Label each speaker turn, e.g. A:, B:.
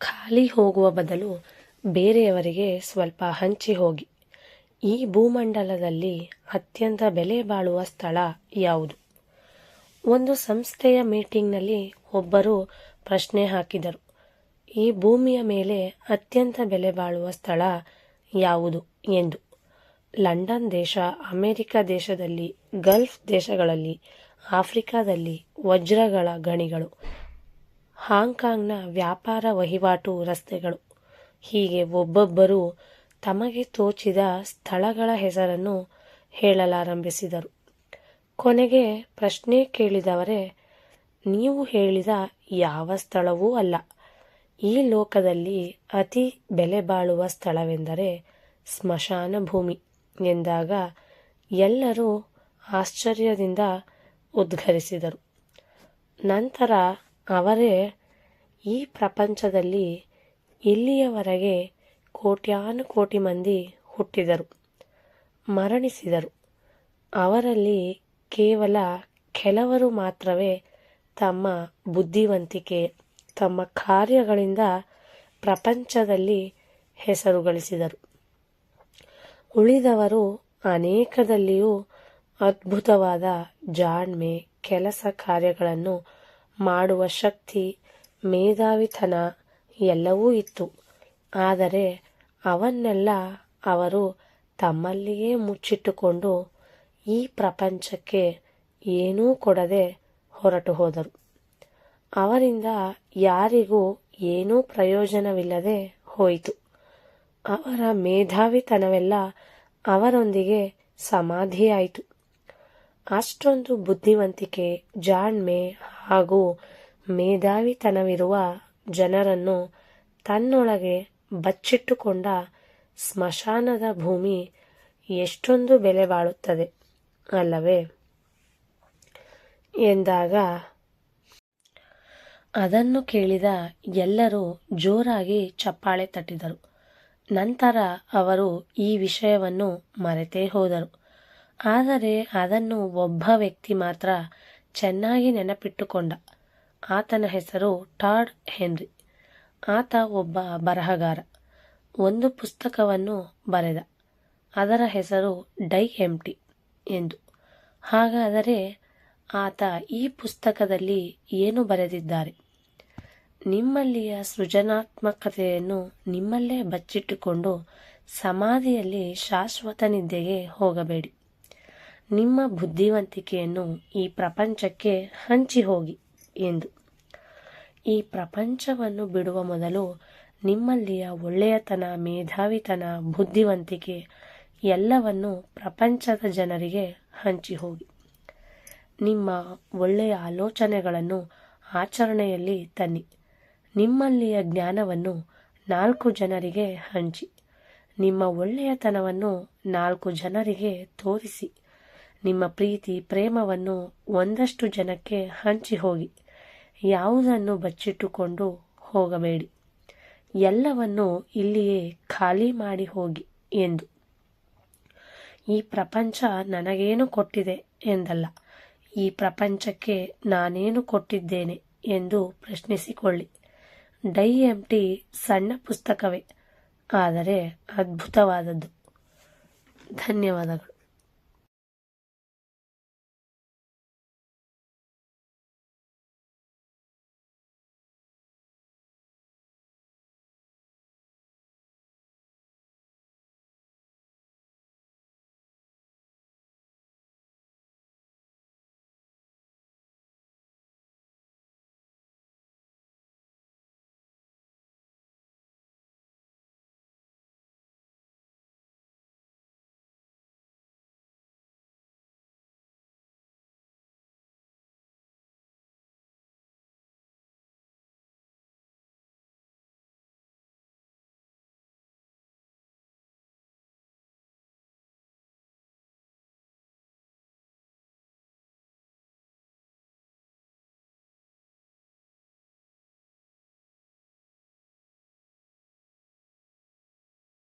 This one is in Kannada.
A: ಖಾಲಿ ಹೋಗುವ ಬದಲು ಬೇರೆಯವರಿಗೆ ಸ್ವಲ್ಪ ಹಂಚಿ ಹೋಗಿ. ಈ ಭೂಮಂಡಲದಲ್ಲಿ ಅತ್ಯಂತ ಬೆಲೆ ಬಾಳುವ ಸ್ಥಳ ಯಾವುದು? ಒಂದು ಸಂಸ್ಥೆಯ ಮೀಟಿಂಗ್ನಲ್ಲಿ ಒಬ್ಬರು ಪ್ರಶ್ನೆ ಹಾಕಿದರು. ಈ ಭೂಮಿಯ ಮೇಲೆ ಅತ್ಯಂತ ಬೆಲೆ ಬಾಳುವ ಸ್ಥಳ ಯಾವುದು ಎಂದು. ಲಂಡನ್ ದೇಶ, ಅಮೆರಿಕ ದೇಶದಲ್ಲಿ, ಗಲ್ಫ್ ದೇಶಗಳಲ್ಲಿ, ಆಫ್ರಿಕಾದಲ್ಲಿ ವಜ್ರಗಳ ಗಣಿಗಳು. ಹಾಂಗ್ಕಾಂಗ್ನ ವ್ಯಾಪಾರ ವಹಿವಾಟು ರಸ್ತೆಗಳು. ಹೀಗೆ ಒಬ್ಬೊಬ್ಬರು ತಮಗೆ ತೋಚಿದ ಸ್ಥಳಗಳ ಹೆಸರನ್ನು ಹೇಳಲಾರಂಭಿಸಿದರು. ಕೊನೆಗೆ ಪ್ರಶ್ನೆ ಕೇಳಿದವರೇ, ನೀವು ಹೇಳಿದ ಯಾವ ಸ್ಥಳವೂ ಅಲ್ಲ. ಈ ಲೋಕದಲ್ಲಿ ಅತಿ ಬೆಲೆ ಬಾಳುವ ಸ್ಥಳವೆಂದರೆ ಸ್ಮಶಾನ ಭೂಮಿ ಎಂದಾಗ ಎಲ್ಲರೂ ಆಶ್ಚರ್ಯದಿಂದ ಉದ್ಘರಿಸಿದರು. ನಂತರ ಅವರೇ, ಈ ಪ್ರಪಂಚದಲ್ಲಿ ಇಲ್ಲಿಯವರೆಗೆ ಕೋಟ್ಯಾನು ಕೋಟಿ ಮಂದಿ ಹುಟ್ಟಿದರು, ಮರಣಿಸಿದರು. ಅವರಲ್ಲಿ ಕೇವಲ ಕೆಲವರು ಮಾತ್ರವೇ ತಮ್ಮ ಬುದ್ಧಿವಂತಿಕೆ, ತಮ್ಮ ಕಾರ್ಯಗಳಿಂದ ಪ್ರಪಂಚದಲ್ಲಿ ಹೆಸರು ಗಳಿಸಿದರು ಉಳಿದವರು ಅನೇಕದಲ್ಲಿಯೂ ಅದ್ಭುತವಾದ ಜಾಣ್ಮೆ, ಕೆಲಸ ಕಾರ್ಯಗಳನ್ನು ಮಾಡುವ ಶಕ್ತಿ, ಮೇಧಾವಿತನ ಎಲ್ಲವೂ ಇತ್ತು. ಆದರೆ ಅವನ್ನೆಲ್ಲ ಅವರು ತಮ್ಮಲ್ಲಿಯೇ ಮುಚ್ಚಿಟ್ಟುಕೊಂಡು ಈ ಪ್ರಪಂಚಕ್ಕೆ ಏನೂ ಕೊಡದೆ ಹೊರಟು ಹೋದರು. ಅವರಿಂದ ಯಾರಿಗೂ ಏನೂ ಪ್ರಯೋಜನವಿಲ್ಲದೆ ಹೋಯಿತು. ಅವರ ಮೇಧಾವಿತನವೆಲ್ಲ ಅವರೊಂದಿಗೆ ಸಮಾಧಿಯಾಯಿತು. ಅಷ್ಟೊಂದು ಬುದ್ಧಿವಂತಿಕೆ, ಜಾಣ್ಮೆ ಹಾಗೂ ಮೇಧಾವಿತನವಿರುವ ಜನರನ್ನು ತನ್ನೊಳಗೆ ಬಚ್ಚಿಟ್ಟುಕೊಂಡ ಸ್ಮಶಾನದ ಭೂಮಿ ಎಷ್ಟೊಂದು ಬೆಲೆ ಬಾಳುತ್ತದೆ ಅಲ್ಲವೇ? ಎಂದಾಗ ಅದನ್ನು ಕೇಳಿದ ಎಲ್ಲರೂ ಜೋರಾಗಿ ಚಪ್ಪಾಳೆ ತಟ್ಟಿದರು. ನಂತರ ಅವರು ಈ ವಿಷಯವನ್ನು ಮರೆತೇ ಹೋದರು. ಆದರೆ ಅದನ್ನು ಒಬ್ಬ ವ್ಯಕ್ತಿ ಮಾತ್ರ ಚೆನ್ನಾಗಿ ನೆನಪಿಟ್ಟುಕೊಂಡ. ಆತನ ಹೆಸರು ಟಾಡ್ ಹೆನ್ರಿ. ಆತ ಒಬ್ಬ ಬರಹಗಾರ. ಒಂದು ಪುಸ್ತಕವನ್ನು ಬರೆದ. ಅದರ ಹೆಸರು ಡೈ ಎಂಟಿ ಎಂದು. ಹಾಗಾದರೆ ಆತ ಈ ಪುಸ್ತಕದಲ್ಲಿ ಏನು ಬರೆದಿದ್ದಾರೆ? ನಿಮ್ಮಲ್ಲಿಯ ಸೃಜನಾತ್ಮಕತೆಯನ್ನು ನಿಮ್ಮಲ್ಲೇ ಬಚ್ಚಿಟ್ಟುಕೊಂಡು ಸಮಾಧಿಯಲ್ಲಿ ಶಾಶ್ವತ ನಿದ್ದೆಗೆ ಹೋಗಬೇಡಿ. ನಿಮ್ಮ ಬುದ್ಧಿವಂತಿಕೆಯನ್ನು ಈ ಪ್ರಪಂಚಕ್ಕೆ ಹಂಚಿ ಹೋಗಿ ಎಂದು. ಈ ಪ್ರಪಂಚವನ್ನು ಬಿಡುವ ಮೊದಲು ನಿಮ್ಮಲ್ಲಿಯ ಒಳ್ಳೆಯತನ, ಮೇಧಾವಿತನ, ಬುದ್ಧಿವಂತಿಕೆ ಎಲ್ಲವನ್ನು ಪ್ರಪಂಚದ ಜನರಿಗೆ ಹಂಚಿ ಹೋಗಿ. ನಿಮ್ಮ ಒಳ್ಳೆಯ ಆಲೋಚನೆಗಳನ್ನು ಆಚರಣೆಯಲ್ಲಿ ತನ್ನಿ. ನಿಮ್ಮಲ್ಲಿಯ ಜ್ಞಾನವನ್ನು ನಾಲ್ಕು ಜನರಿಗೆ ಹಂಚಿ. ನಿಮ್ಮ ಒಳ್ಳೆಯತನವನ್ನು ನಾಲ್ಕು ಜನರಿಗೆ ತೋರಿಸಿ. ನಿಮ್ಮ ಪ್ರೀತಿ, ಪ್ರೇಮವನ್ನು ಒಂದಷ್ಟು ಜನಕ್ಕೆ ಹಂಚಿ ಹೋಗಿ. ಯಾವುದನ್ನು ಬಚ್ಚಿಟ್ಟುಕೊಂಡು ಹೋಗಬೇಡಿ. ಎಲ್ಲವನ್ನು ಇಲ್ಲಿಯೇ ಖಾಲಿ ಮಾಡಿ ಹೋಗಿ ಎಂದು. ಈ ಪ್ರಪಂಚ ನನಗೇನು ಕೊಟ್ಟಿದೆ ಎಂದಲ್ಲ, ಈ ಪ್ರಪಂಚಕ್ಕೆ ನಾನೇನು ಕೊಟ್ಟಿದ್ದೇನೆ ಎಂದು ಪ್ರಶ್ನಿಸಿಕೊಳ್ಳಿ. ಡೈ ಎಂಟಿ ಸಣ್ಣ ಪುಸ್ತಕವೇ, ಆದರೆ ಅದ್ಭುತವಾದದ್ದು. ಧನ್ಯವಾದಗಳು.